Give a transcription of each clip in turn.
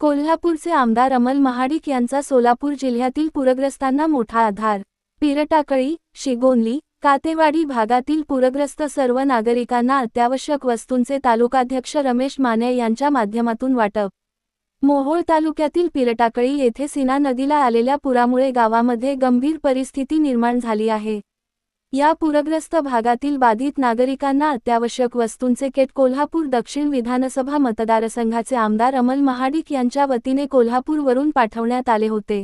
कोल्हापूरचे आमदार अमल महाडिक यांचा सोलापूर जिल्ह्यातील पूरग्रस्तांना मोठा आधार. पिरटाकळी शिगोनली कातेवाडी भागातील पूरग्रस्त सर्व नागरिकांना अत्यावश्यक वस्तूंचे तालुकाध्यक्ष रमेश माने यांच्या माध्यमातून वाटप. मोहोळ तालुक्यातील पिरटाकळी येथे सीना नदीला आलेल्या पुरामुळे गावामध्ये गंभीर परिस्थिती निर्माण झाली आहे. या पूरग्रस्त भागातील बाधित नागरिकांना अत्यावश्यक वस्तूंचे किट कोल्हापूर दक्षिण विधानसभा मतदारसंघाचे आमदार अमल महाडिक यांच्या वतीने कोल्हापूरवरून पाठवण्यात आले होते.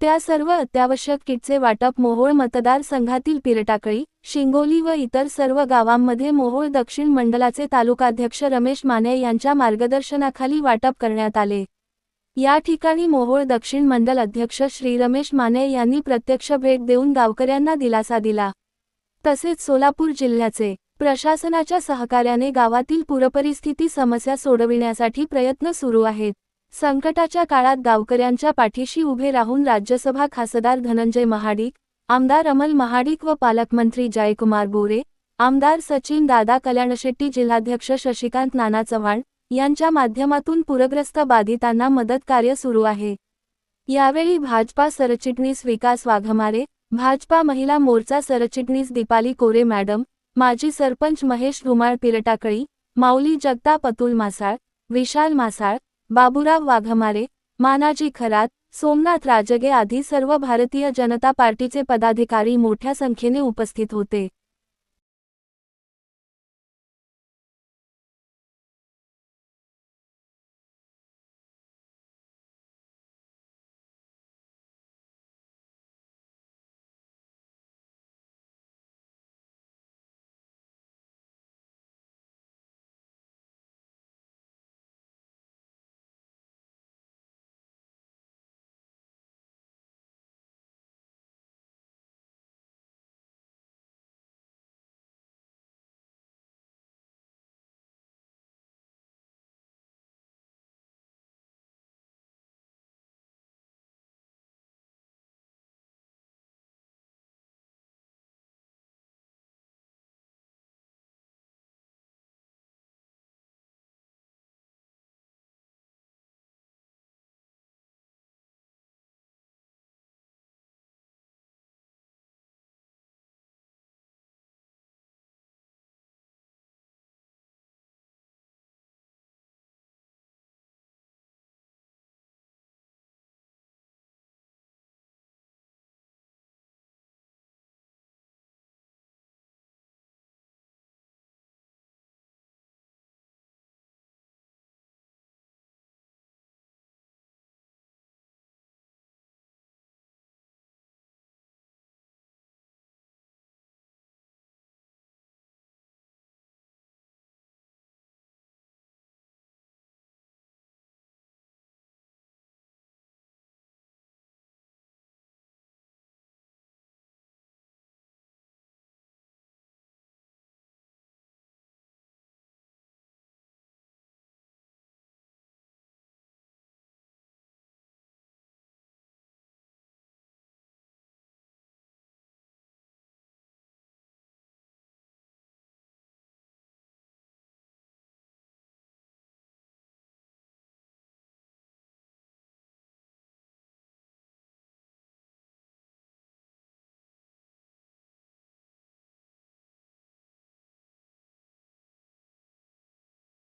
त्या सर्व अत्यावश्यक किटचे वाटप मोहोळ मतदारसंघातील पिरटाकळी शिंगोली व इतर सर्व गावांमध्ये मोहोळ दक्षिण मंडलाचे तालुकाध्यक्ष रमेश माने यांच्या मार्गदर्शनाखाली वाटप करण्यात आले. या ठिकाणी मोहोळ दक्षिण मंडल अध्यक्ष श्री रमेश माने यांनी प्रत्यक्ष भेट देऊन गावकऱ्यांना दिलासा दिला. तसेच सोलापूर जिल्ह्याचे प्रशासनाच्या सहकार्याने गावातील पूरपरिस्थिती समस्या सोडविण्यासाठी प्रयत्न सुरू आहेत. संकटाच्या काळात गावकऱ्यांच्या पाठीशी उभे राहून राज्यसभा खासदार धनंजय महाडिक आमदार अमल महाडिक व पालकमंत्री जयकुमार बोरे आमदार सचिन दादा कल्याणशेट्टी जिल्हाध्यक्ष शशिकांत नाना चव्हाण यांच्या माध्यमातून पूरग्रस्त बाधितांना मदत कार्य सुरू आहे. यावेळी भाजपा सरचिटणीस विकास वाघमारे भाजपा महिला मोर्चा सरचिटणीस दीपाली कोरे मॅडम माजी सरपंच महेश धुमाळ पिरटाकळी माऊली जगताप अतुल मासाळ विशाल मासाळ बाबुराव वाघमारे मानाजी खरात सोमनाथ राजगे आदी सर्व भारतीय जनता पार्टीचे पदाधिकारी मोठ्या संख्येने उपस्थित होते.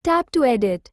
Tap to edit.